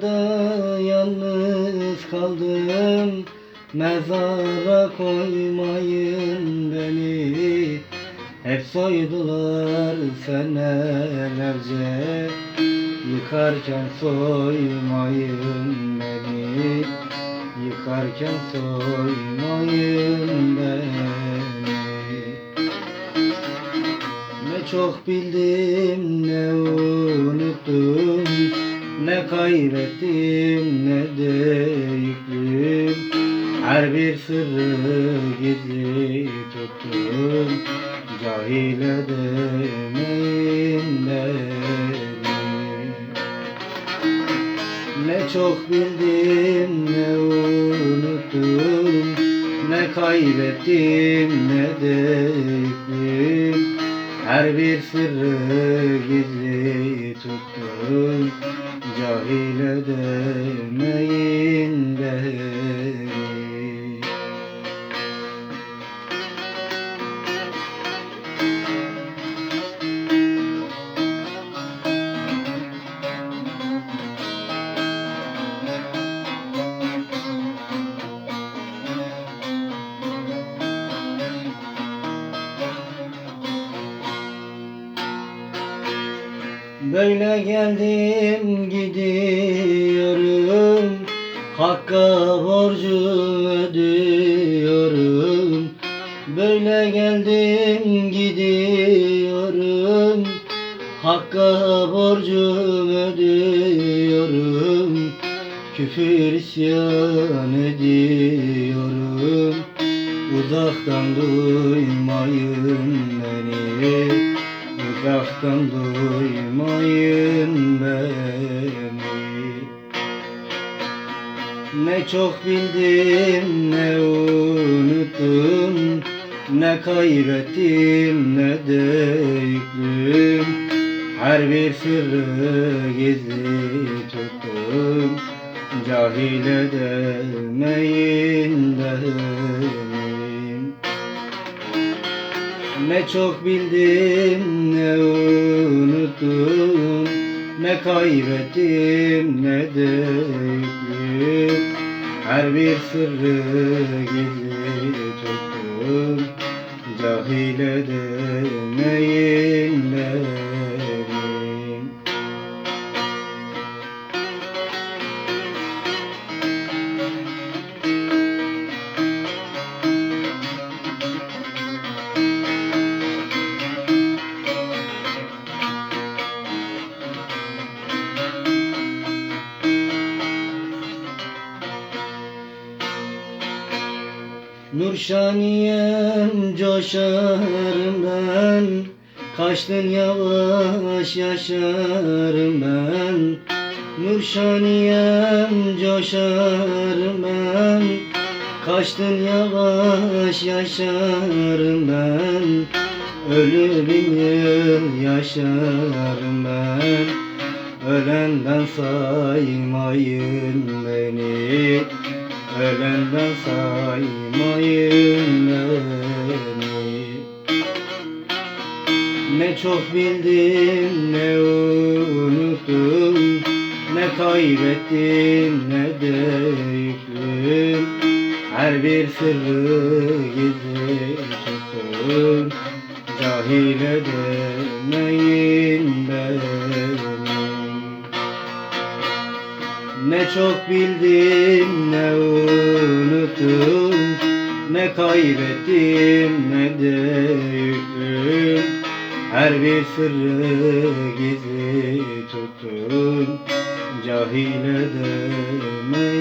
Da yalnız kaldım. Mezara koymayın beni. Hep soydular senelerce. Yıkarken soymayın beni. Yıkarken soymayın beni. Ne çok bildim ne unuttum Ne kaybettim ne de yüklüm Her bir sırrı gizli tuttum Cahil edemeyin beni ne çok bildim ne unuttum. Ne kaybettim ne de yüklüm Her bir sırrı gizli tuttum Cahil edemeyin beni Böyle geldim gidiyorum Hakka borcu ödüyorum. Böyle geldim gidiyorum Hakka borcu ödüyorum. Küfür isyan ediyorum. Uzaktan duymayın Uzaktan duymayın beni. Ne çok bildim ne unuttum. Ne kaybettim ne de Her bir sırrı gizli tuttum. Cahil edemeyin beni ne çok bildim ne unuttum. Ne kaybettim ne de yüklüm Her bir sırrı gizli tuttum. Cahil edemeyin Nurşaniyem coşarım ben Kaçtın yavaş yaşarım ben. Nurşaniyem coşarım ben Kaçtın yavaş yaşarım ben. Ölü bin yıl yaşarım ben. Ölenden saymayın beni Ölenden saymayın beni Ne çok bildim ne unuttum. Ne kaybettim ne de yüklüm. Her bir sırrı ne çok bildim ne unuttum. Ne kaybettim ne de yüklüm Her bir sırrı gizli tuttum. Cahil edemeyin